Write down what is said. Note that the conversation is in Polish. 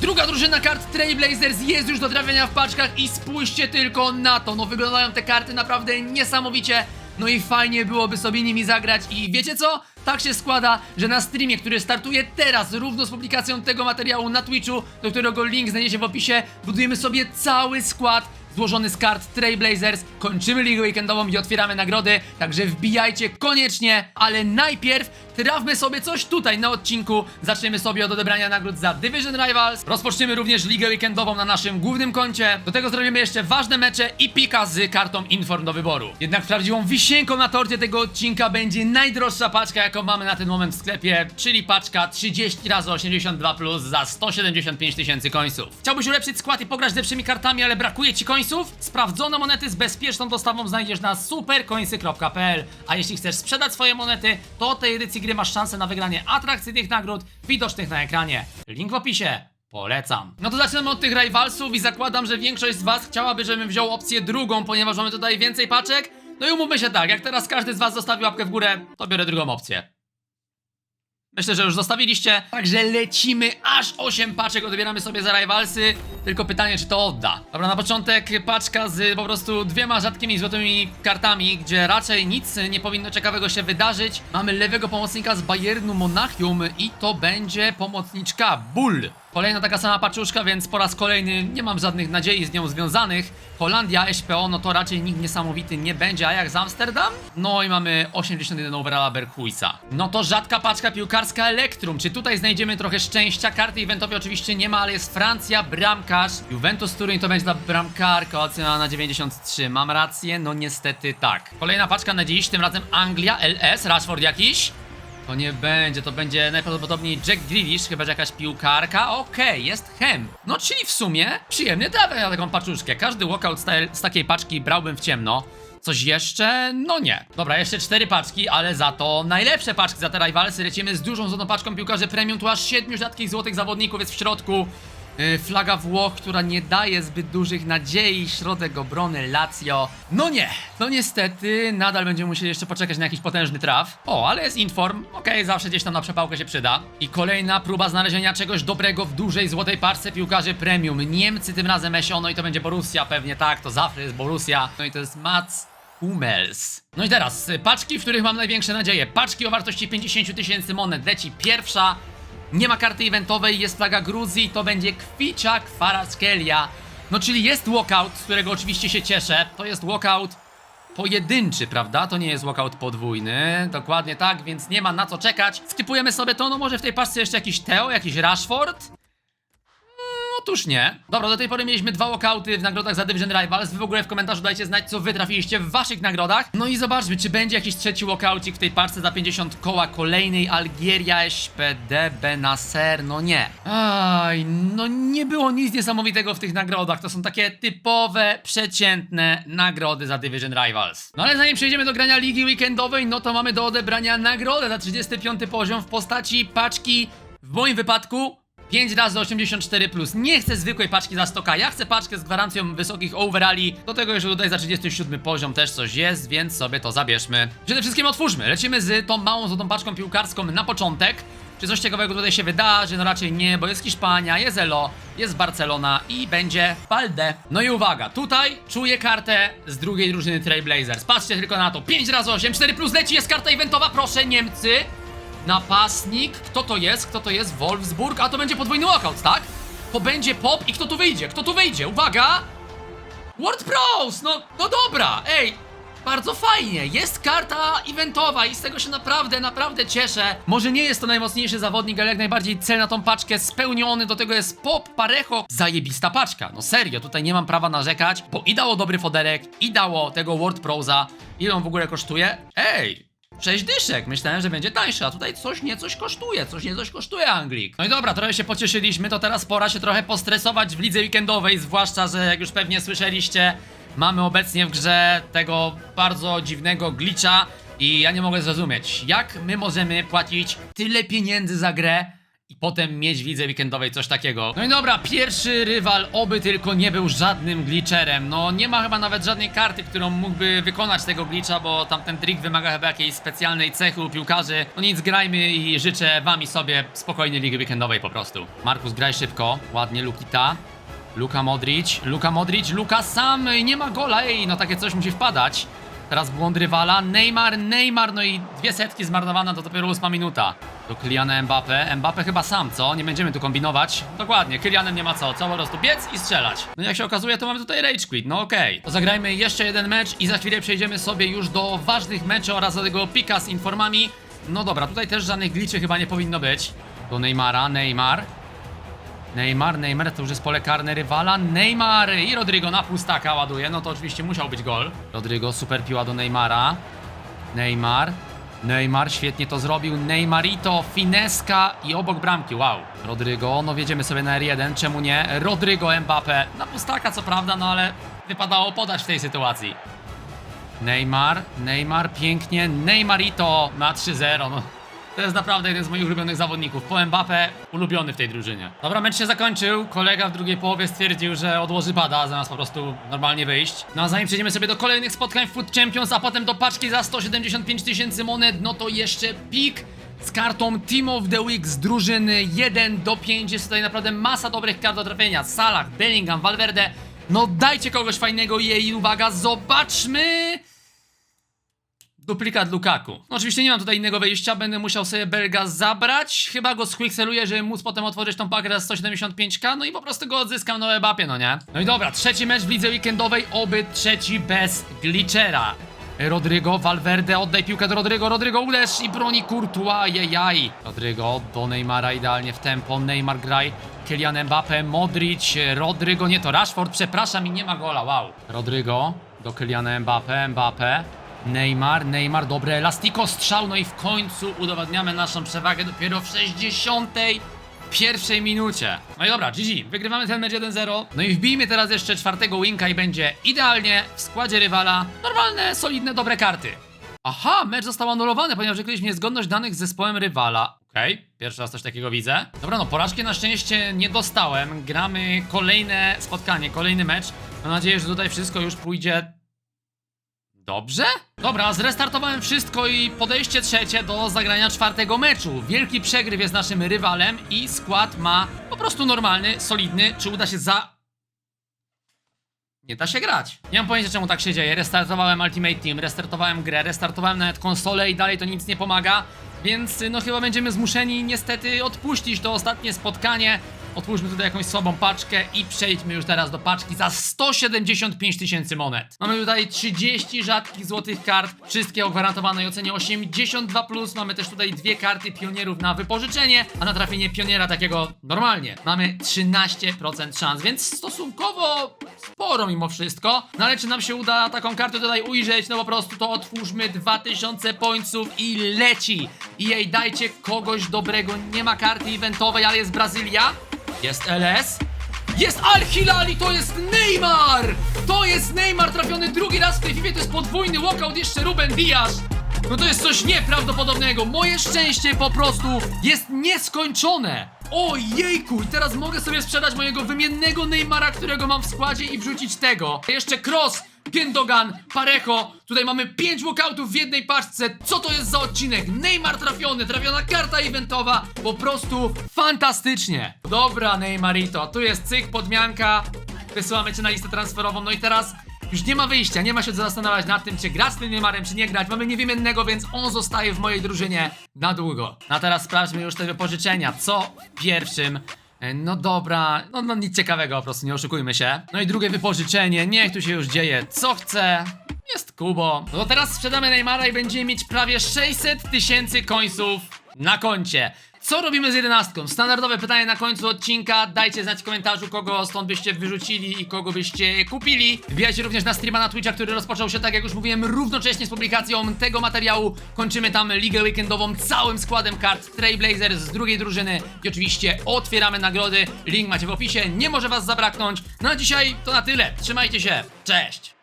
Druga drużyna kart Trailblazers jest już do trafienia w paczkach i spójrzcie tylko na to. No wyglądają te karty naprawdę niesamowicie. No i fajnie byłoby sobie nimi zagrać i wiecie co? Tak się składa, że na streamie, który startuje teraz, równo z publikacją tego materiału na Twitchu, do którego link znajdziecie w opisie, budujemy sobie cały skład złożony z kart Trailblazers. Kończymy ligę weekendową i otwieramy nagrody, także wbijajcie koniecznie, ale najpierw trafmy sobie coś tutaj na odcinku. Zaczniemy sobie od odebrania nagród za Division Rivals. Rozpoczniemy również ligę weekendową na naszym głównym koncie. Do tego zrobimy jeszcze ważne mecze i pika z kartą Inform do wyboru. Jednak prawdziwą wisienką na torcie tego odcinka będzie najdroższa paczka, jaką mamy na ten moment w sklepie, czyli paczka 30 razy 82 plus za 175 tysięcy końców. Chciałbyś ulepszyć skład i pograć z lepszymi kartami, ale brakuje ci końców? Sprawdzone monety z bezpieczną dostawą znajdziesz na superkońsy.pl. A jeśli chcesz sprzedać swoje monety, to tej edycji gry masz szansę na wygranie atrakcyjnych nagród widocznych na ekranie. Link w opisie. Polecam. No to zaczynamy od tych rivalsów i zakładam, że większość z was chciałaby, żebym wziął opcję drugą, ponieważ mamy tutaj więcej paczek. No i umówmy się tak, jak teraz każdy z was zostawi łapkę w górę, to biorę drugą opcję. Myślę, że już zostawiliście. Także lecimy aż 8 paczek, odbieramy sobie za rivalsy. Tylko pytanie, czy to odda. Dobra, na początek paczka z po prostu dwiema rzadkimi złotymi kartami, gdzie raczej nic nie powinno ciekawego się wydarzyć. Mamy lewego pomocnika z Bayernu Monachium i to będzie pomocniczka Bull. Kolejna taka sama paczuszka, więc po raz kolejny nie mam żadnych nadziei z nią związanych. Holandia, SPO, no to raczej nikt niesamowity nie będzie, a jak z Amsterdam? No i mamy 81 overalla Berghuisa. No to rzadka paczka piłkarska Elektrum. Czy tutaj znajdziemy trochę szczęścia? Karty eventowej oczywiście nie ma, ale jest Francja, bramkarz. Juventus Turin to będzie ta bramkarka, ocena na 93. Mam rację? No niestety tak. Kolejna paczka na dziś, tym razem Anglia, LS, Rashford jakiś. To nie będzie, to będzie najprawdopodobniej Jack Grealish, chyba że jakaś piłkarka. Okej, jest Hem. No czyli w sumie przyjemny trafia na taką paczuszkę. Każdy walkout z takiej paczki brałbym w ciemno. Coś jeszcze? No nie. Dobra, jeszcze cztery paczki, ale za to najlepsze paczki za te rivalsy. Lecimy z dużą złotą paczką piłkarzy premium. Tu aż siedmiu rzadkich złotych zawodników jest w środku. Yy, Flaga Włoch, która nie daje zbyt dużych nadziei, środek obrony Lazio. No nie, no niestety, nadal będziemy musieli jeszcze poczekać na jakiś potężny traf. O, ale jest inform, okej, zawsze gdzieś tam na przepałkę się przyda. I kolejna próba znalezienia czegoś dobrego w dużej złotej parce piłkarzy premium. Niemcy tym razem Esio, no i to będzie Borussia pewnie, tak, to zawsze jest Borussia. No i to jest Mats Hummels. No i teraz, y, paczki, w których mam największe nadzieje. Paczki o wartości 50 tysięcy monet. Leci pierwsza. Nie ma karty eventowej, jest flaga Gruzji, to będzie Kwicia Kwaraskelia. No czyli jest walkout, z którego oczywiście się cieszę. To jest walkout pojedynczy, prawda? To nie jest walkout podwójny. Dokładnie tak, więc nie ma na co czekać. Wtypujemy sobie to, no może w tej paczce jeszcze jakiś Teo, jakiś Rashford? Otóż nie. Dobra, do tej pory mieliśmy dwa walkouty w nagrodach za Division Rivals. Wy w ogóle w komentarzu dajcie znać, co wy trafiliście w waszych nagrodach. No i zobaczmy, czy będzie jakiś trzeci walkoucik w tej parce za 50 koła kolejnej Algieria SPD Benacer. No nie. Aj, no nie było nic niesamowitego w tych nagrodach. To są takie typowe, przeciętne nagrody za Division Rivals. No ale zanim przejdziemy do grania ligi weekendowej, no to mamy do odebrania nagrodę za 35 poziom w postaci paczki, w moim wypadku 5 razy 84 plus. Nie chcę zwykłej paczki za 100k, ja chcę paczkę z gwarancją wysokich overalli. Do tego jeszcze tutaj za 37 poziom też coś jest, więc sobie to zabierzmy. Przede wszystkim otwórzmy. Lecimy z tą małą złotą paczką piłkarską na początek. Czy coś ciekawego tutaj się wydarzy? No raczej nie, bo jest Hiszpania, jest Elo, jest Barcelona i będzie Balde. No i uwaga, tutaj czuję kartę z drugiej drużyny Trailblazers. Patrzcie tylko na to. 5 razy 8, 4 plus leci, jest karta eventowa, proszę Niemcy. Napastnik, kto to jest? Kto to jest? Wolfsburg, a to będzie podwójny walkout, tak? To będzie pop i kto tu wyjdzie? Kto tu wyjdzie? Uwaga! World Pros! No, no dobra, ej! Bardzo fajnie, jest karta eventowa i z tego się naprawdę, naprawdę cieszę. Może nie jest to najmocniejszy zawodnik, ale jak najbardziej cel na tą paczkę spełniony, do tego jest pop, parecho. Zajebista paczka, no serio, tutaj nie mam prawa narzekać, bo i dało dobry foderek, i dało tego World Proza. Ile on w ogóle kosztuje? Ej, 6 dyszek. Myślałem, że będzie tańsze, a tutaj coś nie coś kosztuje, coś nie coś kosztuje Anglik. No i dobra, trochę się pocieszyliśmy, to teraz pora się trochę postresować w lidze weekendowej, zwłaszcza, że jak już pewnie słyszeliście, mamy obecnie w grze tego bardzo dziwnego glitcha i ja nie mogę zrozumieć, jak my możemy płacić tyle pieniędzy za grę i potem mieć w lidze weekendowej coś takiego. No i dobra, pierwszy rywal, oby tylko nie był żadnym glitcherem. No nie ma chyba nawet żadnej karty, którą mógłby wykonać tego glitcha, bo tamten trik wymaga chyba jakiejś specjalnej cechy u piłkarzy. No nic, grajmy i życzę wam i sobie spokojnej ligi weekendowej po prostu. Markus, graj szybko, ładnie, Lukita. Luka Modric, Luka Modric, Luka sam, nie ma gola, ej, no takie coś musi wpadać. Teraz błąd rywala, Neymar, Neymar, no i dwie setki zmarnowana, to dopiero ósma minuta. Do Kyliana Mbappe, Mbappe chyba sam, co? Nie będziemy tu kombinować. Dokładnie, Kylianem nie ma co, co po prostu biec i strzelać. No jak się okazuje, to mamy tutaj rage quit, no okej. To zagrajmy jeszcze jeden mecz i za chwilę przejdziemy sobie już do ważnych meczy oraz do tego pika z informami. No dobra, tutaj też żadnych glitchy chyba nie powinno być. Do Neymara, Neymar. Neymar, Neymar to już jest pole karne rywala. Neymar i Rodrigo na pustaka ładuje. No to oczywiście musiał być gol. Rodrigo, super piła do Neymara. Neymar. Neymar świetnie to zrobił. Neymarito, fineska i obok bramki. Wow. Rodrigo, no wiedziemy sobie na R1, czemu nie? Rodrigo, Mbappe. Na pustaka co prawda, no ale wypadało podać w tej sytuacji. Neymar, Neymar pięknie. Neymarito na 3-0. No. To jest naprawdę jeden z moich ulubionych zawodników. Po Mbappe ulubiony w tej drużynie. Dobra, mecz się zakończył. Kolega w drugiej połowie stwierdził, że odłoży pada, zamiast po prostu normalnie wyjść. No a zanim przejdziemy sobie do kolejnych spotkań w Food Champions, a potem do paczki za 175 tysięcy monet, no to jeszcze pik z kartą Team of the Week z drużyny 1 do 5. Jest tutaj naprawdę masa dobrych kart do trafienia. Salah, Bellingham, Valverde. No dajcie kogoś fajnego i uwaga, zobaczmy... Duplikat Lukaku. No, oczywiście nie mam tutaj innego wyjścia, będę musiał sobie Belga zabrać. Chyba go squickseluję, żeby móc potem otworzyć tą pakę za 175k, no i po prostu go odzyskam na Mbappie, no nie? No i dobra, trzeci mecz w lidze weekendowej, oby trzeci bez glitchera. Rodrygo, Valverde, oddaj piłkę do Rodrygo, Rodrygo uderz i broni Courtois, jejaj. Rodrygo do Neymara idealnie w tempo, Neymar graj, Kylian Mbappe, Modric, Rodrygo, nie to Rashford, przepraszam i nie ma gola, wow. Rodrygo do Kyliana Mbappe, Mbappe, Neymar, Neymar, dobre elastiko, strzał, no i w końcu udowadniamy naszą przewagę dopiero w 60 pierwszej minucie. No i dobra, GG, wygrywamy ten mecz 1-0. No i wbijmy teraz jeszcze czwartego winka i będzie idealnie w składzie rywala normalne, solidne, dobre karty. Aha, mecz został anulowany, ponieważ wykryliśmy niezgodność danych z zespołem rywala. Okej, pierwszy raz coś takiego widzę. Dobra, no porażki na szczęście nie dostałem. Gramy kolejne spotkanie, kolejny mecz. Mam nadzieję, że tutaj wszystko już pójdzie Dobrze? Dobra, zrestartowałem wszystko i podejście trzecie do zagrania czwartego meczu. Wielki przegryw jest naszym rywalem i skład ma po prostu normalny, solidny. Czy uda się za... Nie da się grać. Nie mam pojęcia czemu tak się dzieje. Restartowałem Ultimate Team, restartowałem grę, restartowałem nawet konsolę i dalej to nic nie pomaga. Więc no chyba będziemy zmuszeni niestety odpuścić to ostatnie spotkanie. Otwórzmy tutaj jakąś słabą paczkę i przejdźmy już teraz do paczki za 175 tysięcy monet. Mamy tutaj 30 rzadkich złotych kart, wszystkie o gwarantowanej ocenie 82+. Mamy też tutaj dwie karty pionierów na wypożyczenie, a na trafienie pioniera takiego normalnie mamy 13% szans, więc stosunkowo sporo mimo wszystko. No ale czy nam się uda taką kartę tutaj ujrzeć? No po prostu to otwórzmy 2000 pońców i leci. I jej dajcie kogoś dobrego. Nie ma karty eventowej, ale jest Brazylia. Jest LS. Jest Al Hilali, to jest Neymar! To jest Neymar trafiony drugi raz w tej FIFA, to jest podwójny walkout, jeszcze Ruben Diaz. No to jest coś nieprawdopodobnego. Moje szczęście po prostu jest nieskończone. O jejku, teraz mogę sobie sprzedać mojego wymiennego Neymara, którego mam w składzie i wrzucić tego. Jeszcze Cross, Piędogan, Parejo. Tutaj mamy 5 walkoutów w jednej paczce. Co to jest za odcinek? Neymar trafiony, trafiona karta eventowa. Po prostu fantastycznie. Dobra, Neymarito, tu jest cyk, podmianka. Wysyłamy cię na listę transferową. No i teraz już nie ma wyjścia, nie ma się co zastanawiać nad tym, czy grać z tym Neymarem, czy nie grać. Mamy niewiemiennego, więc on zostaje w mojej drużynie na długo. No a teraz sprawdźmy już te wypożyczenia. Co w pierwszym? E, No dobra, no, no nic ciekawego po prostu, nie oszukujmy się. No i drugie wypożyczenie, niech tu się już dzieje co chce. Jest Kubo. No teraz sprzedamy Neymara i będziemy mieć prawie 600 tysięcy końców na koncie. Co robimy z jedenastką? Standardowe pytanie na końcu odcinka. Dajcie znać w komentarzu, kogo stąd byście wyrzucili i kogo byście kupili. Wbijajcie również na streama na Twitcha, który rozpoczął się, tak jak już mówiłem, równocześnie z publikacją tego materiału. Kończymy tam ligę weekendową całym składem kart Trailblazers z drugiej drużyny. I oczywiście otwieramy nagrody. Link macie w opisie, nie może was zabraknąć. No a dzisiaj to na tyle. Trzymajcie się. Cześć!